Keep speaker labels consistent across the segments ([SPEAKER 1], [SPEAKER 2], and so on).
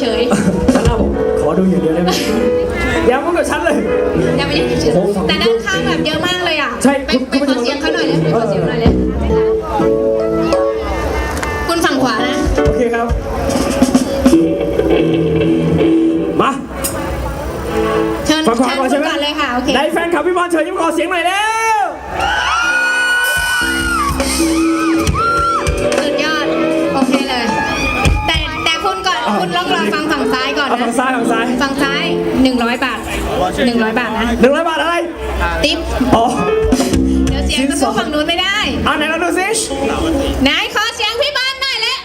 [SPEAKER 1] เฉย
[SPEAKER 2] ฉันเราบอกขอดูอย่างเดียวได้ไหมอย่าพูดกับฉันเลย
[SPEAKER 1] ๆยังไม่ได้เฉย
[SPEAKER 2] โอ้โหฝั่ง
[SPEAKER 1] ๆแต่ด้านข้างแบบเยอะมากเลยอะ
[SPEAKER 2] ใช่
[SPEAKER 1] ไป
[SPEAKER 2] คุณ
[SPEAKER 1] ไป
[SPEAKER 2] คุณ
[SPEAKER 1] ขอเสียงเขาหน่อยเลยไปขอเสียงหน่อยเลยคุณฝั่งขวานะ
[SPEAKER 2] โอเคครับ มา
[SPEAKER 1] เชิญ
[SPEAKER 2] ฝั่งขวา
[SPEAKER 1] เชิญ
[SPEAKER 2] ก่อน
[SPEAKER 1] คุ
[SPEAKER 2] ใช่
[SPEAKER 1] ณ
[SPEAKER 2] ไหม
[SPEAKER 1] ก่อนเลยค่ะ โอเค
[SPEAKER 2] ในแฟนคลับพี่บอลเชิญยิ้มขอเสียงหน่อยแล้
[SPEAKER 1] เอานะ
[SPEAKER 2] ฝั่งซ้ายฝั่งซ้าย
[SPEAKER 1] ฝั่งซ้าย 100 บาท 100 บาทนะ
[SPEAKER 2] หนึ่งร้อยบาทอะไร
[SPEAKER 1] ติ๊บ
[SPEAKER 2] อ๋อ
[SPEAKER 1] เดี๋ยวเสียงจะสู้ฝั่งนู้นไม่ได้
[SPEAKER 2] เอาไหนเราดูสิ
[SPEAKER 1] ไหนขอเสียงพี่บ้านหน่อยเลย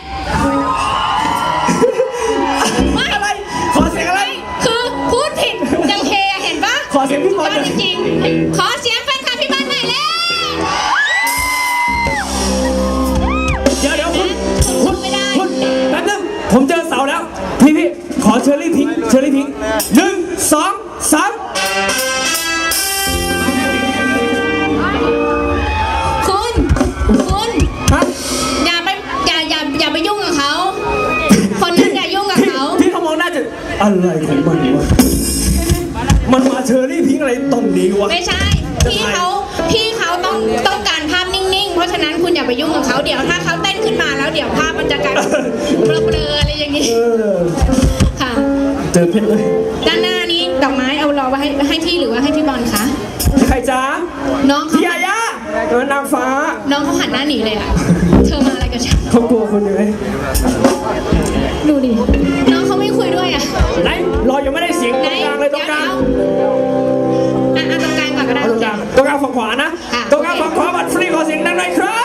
[SPEAKER 1] ไม่
[SPEAKER 2] อะไร ขอเสียงอะไร
[SPEAKER 1] คือพูดผิดยังเทอะเห็นปะ
[SPEAKER 2] ขอเสียงพี่บอลหน่
[SPEAKER 1] บ้า
[SPEAKER 2] อนย
[SPEAKER 1] จริงๆขอเสียง เช
[SPEAKER 2] อร์รี่พิงค์เชอร์รี่พิงค์หนึ่งสองสาม
[SPEAKER 1] คุณคุณ
[SPEAKER 2] ฮะ
[SPEAKER 1] อย่าไปอย่าอย่าอย่าไปยุ่งกับเขา คนนั้นอย่ายุ่งกับ
[SPEAKER 2] พี่
[SPEAKER 1] เขา
[SPEAKER 2] พี่เขามองหน้าจะอะไรของมันวะมันมาเชอร์รี่พิงค์อะไรตรงนี้วะ
[SPEAKER 1] ไม่ใช่พี่เขาพี่เขาต้องต้องการภาพนิ่งๆ เพราะฉะนั้นคุณอย่าไปยุ่งกับเขาเดี๋ยวถ้าเขาเต้นขึ้นมาแล้วเดี๋ยวภาพมันจะกลายเป็นเบลอๆอะไรอย่างนี้
[SPEAKER 2] เออ
[SPEAKER 1] ค่ะ
[SPEAKER 2] เจอเพชรเลย
[SPEAKER 1] ด้านหน้านี้ดอกไม้เอารอไว้ให้ให้พี่หรือว่าให้พี่บอลคะ
[SPEAKER 2] ใครจ้า
[SPEAKER 1] น้องเขา
[SPEAKER 2] พี่ยาย่าเออนางฟ้า
[SPEAKER 1] น้องเขาหันหน้าหนีเลยอะเธอมาอะไรกับฉัน
[SPEAKER 2] เขากลัวคนอยู่ไหม
[SPEAKER 1] ดูดิ น้องเขาไม่คุยด้วยอะ
[SPEAKER 2] ไหนรอยังไม่ได้เสียงต
[SPEAKER 1] ไหน
[SPEAKER 2] รงกลางเลยตรงกลาง
[SPEAKER 1] เดี๋ยวๆอะอะตรงกลางก่อนก็ได้
[SPEAKER 2] เอาตรงกลางตรงกลางฝั่งขวานะ
[SPEAKER 1] ค่ะ
[SPEAKER 2] ตรงกลางฝั่งขวาบัตรฟรีขอเสียงดังหน่อยครับ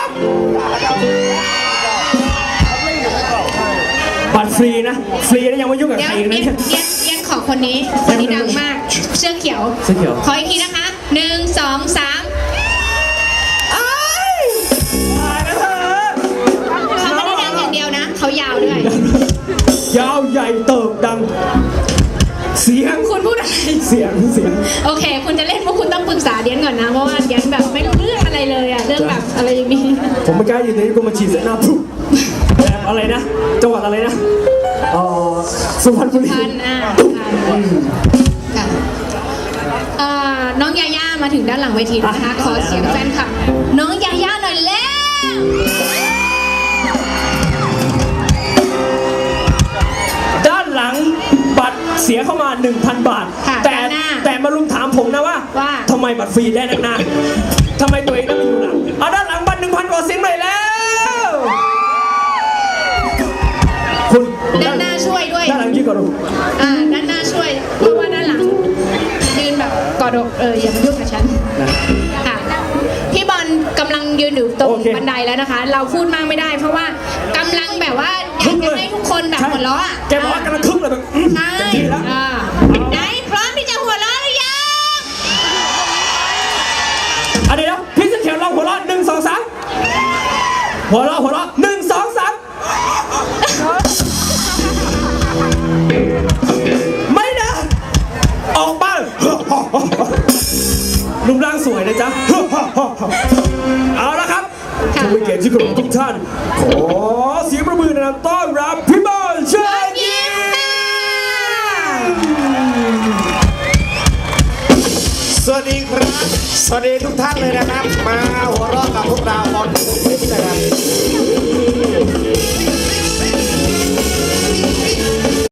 [SPEAKER 2] บัตรฟรีนะ ฟรีนะยังไม่ยุ่งกับ
[SPEAKER 1] เดี๋ย
[SPEAKER 2] ใควร
[SPEAKER 1] เรี
[SPEAKER 2] อี
[SPEAKER 1] ย
[SPEAKER 2] ก
[SPEAKER 1] น
[SPEAKER 2] นะ
[SPEAKER 1] เรียนเรียนขอคนนี้คนนี้ดังมาก เสื้อเขียว
[SPEAKER 2] เสื้อเขียว
[SPEAKER 1] ขออีกทีนะคะหนึ่งสองสาม
[SPEAKER 2] อ้ายตายแล้วเธอ
[SPEAKER 1] เขาไม่ได้ดังอย่างเดียวนะเขายาวด้วย
[SPEAKER 2] ยาวใหญ่เติบดัง เสียง
[SPEAKER 1] คุณพูดอะไร
[SPEAKER 2] เสียงเสียง
[SPEAKER 1] โอเค คุณจะเล่นพวกคุณต้องปรึกษาเดียนก่อนนะเพราะว่าเดียนแบบไม่รู้เรื่องอะไรเลยอะเรื่องแบบอะไรอย่างนี้
[SPEAKER 2] ผมไม่กล้ายืนตรงนี้ก็มาฉีดใส่หน้าปุ๊บแบบ อะไรนะ จังหวัดอะไรนะเอ๋อสุพรรณบุรี
[SPEAKER 1] พันอะค่ะเอ่อน้องยาย่ามาถึงด้านหลังเวทีแล้วนะคะ ขอเสียงแฟนคลับน้องยาย่าหน่อยแล้ว
[SPEAKER 2] ด้านหลังบัตรเสียเข้ามา 1,000 บาท
[SPEAKER 1] ค่ะ
[SPEAKER 2] แต่
[SPEAKER 1] ด้านหน้า
[SPEAKER 2] แต่มารุมถามผมนะว่า
[SPEAKER 1] ว่า
[SPEAKER 2] ทำไมบัตรฟรีได้นักหนาทำไมตัวเองต้อ ด้านหนก่อนดู
[SPEAKER 1] อ่าด้านหน้าช่วยเพราะว่าด้านหลังยืนแบบกอดอกเอออย่ามายุ่งกับฉัน
[SPEAKER 2] นะ
[SPEAKER 1] ค่ะพี่บอลกำลังยืนอยู่ตรง
[SPEAKER 2] โอเค
[SPEAKER 1] บันไดแล้วนะคะ เราพูดมากไม่ได้ เพราะว่ากำลังแบบว่าอยากจะให้ทุกคนแบบ
[SPEAKER 2] ใช่
[SPEAKER 1] หัวเราะอะ
[SPEAKER 2] แกบอกว่ากำลังคึกเลยแบบอื้อ
[SPEAKER 1] ใช่
[SPEAKER 2] เต็มที่แล้ว
[SPEAKER 1] อ่าไหนพร้อมที่จะหัวเราะหรือยัง
[SPEAKER 2] อะเดี๋ยวๆพี่เสื้อเขียวลองหัวเราะหนึ่งสองสามหัวเราะหัวเราะ มีเกียรติที่เคารพทุกท่าน ขอเสียงประมือนะครับต้อนรับพี่บอลเชิญยิ้ม
[SPEAKER 3] สวัสดีครับ สวัสดีทุกท่านเลยนะครับ มาหัวเราะกับพวกเราบอลทุกทีนะครับ